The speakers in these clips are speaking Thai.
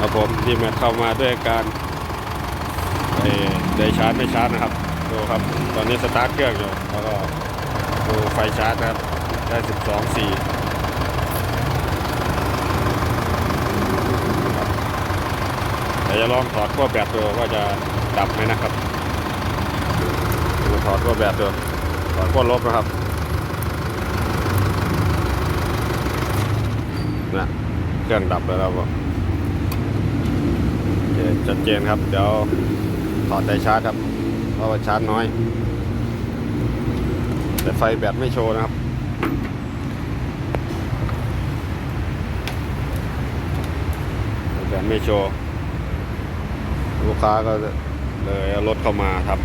ครับผมดีแม็กเข้ามาด้วยการได้ชาร์จไม่ชาร์จนะครับดูครับตอนนี้สตาร์ทเครื่องอยู่แล้วก็ดูไฟชาร์จนะครับได้ 12 4เดี๋ยวจะลองถอดขั้วแบตดูว่าจะดับไหมนะครับดูถอดขั้วแบตดูถอดขั้วลบนะครับนะเครื่องดับแล้วครับผม ชัดเจนครับ เดี๋ยวถอดไดชาร์จครับ เพราะว่าชาร์จน้อย แต่ไฟแบตไม่โชว์นะครับแบตไม่โชว์ ลูกค้าก็เลยเอารถเข้ามาครับ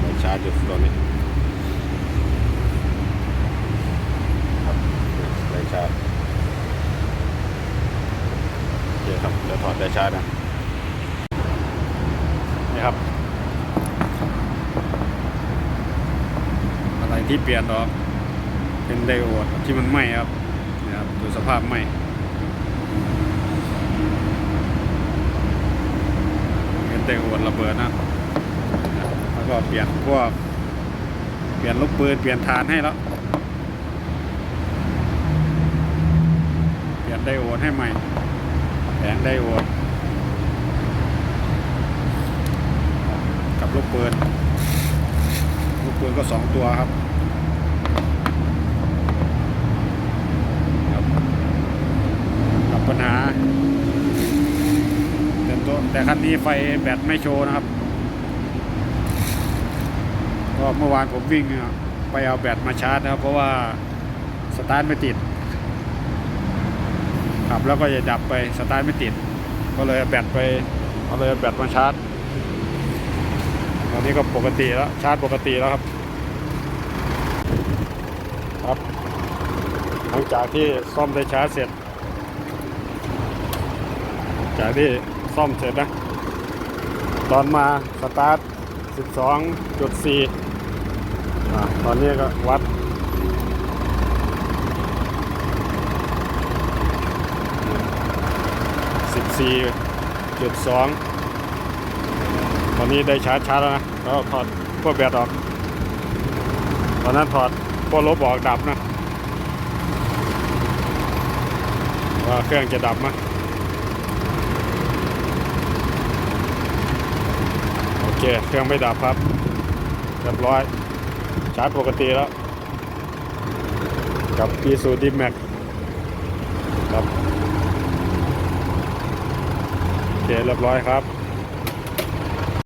ไดชาร์จอยู่ตัวนี้ครับไดชาร์จ โอเครับเดี๋ยวถอดไดชาร์จนะนี่ครับ อะไรที่เปลี่ยนออกเป็นไดโอดที่มันไหม้ครับนี่ครับดูสภาพไหม้เป็นไดโอดระเบิดนะแล้วก็เปลี่ยนพวกเปลี่ยนลูกปืนเปลี่ยนฐานให้แล้วเปลี่ยนไดโอดให้ใหม่ แผงไดโอดกับลูกปืนลูกปืนก็สองตัวครับครับกับปัญหาแต่ตัวแต่คันนี้ไฟแบตไม่โชว์นะครับก็เมื่อวานผมวิ่งไปเอาแบตมาชาร์จนะครับ เพราะว่าสตาร์ทไม่ติด ขับแล้วก็จะดับไปสตาร์ทไม่ติด ก็เลยแบตไปเอาเลยแบตมาชาร์จ ตอนนี้ก็ปกติแล้วชาร์จปกติแล้วครับ ครับหลังจากที่ซ่อมได้ชาร์จเสร็จ จากที่ซ่อมเสร็จนะตอนมาสตาร์ท 12.4อ่าตอนนี้ก็วัด 14.2 ตอนนี้ได้ชาร์จชาร์จแล้วนะแล้วถอดพวกแบตออก ตอนนั้นถอดพวกลบออกดับนะว่าเครื่องจะดับไหมโอเค เครื่องไม่ดับครับเรียบร้อย ชาร์จปกติแล้ว กับปีสูดิแม็กครับ โอเค เรียบร้อยครับ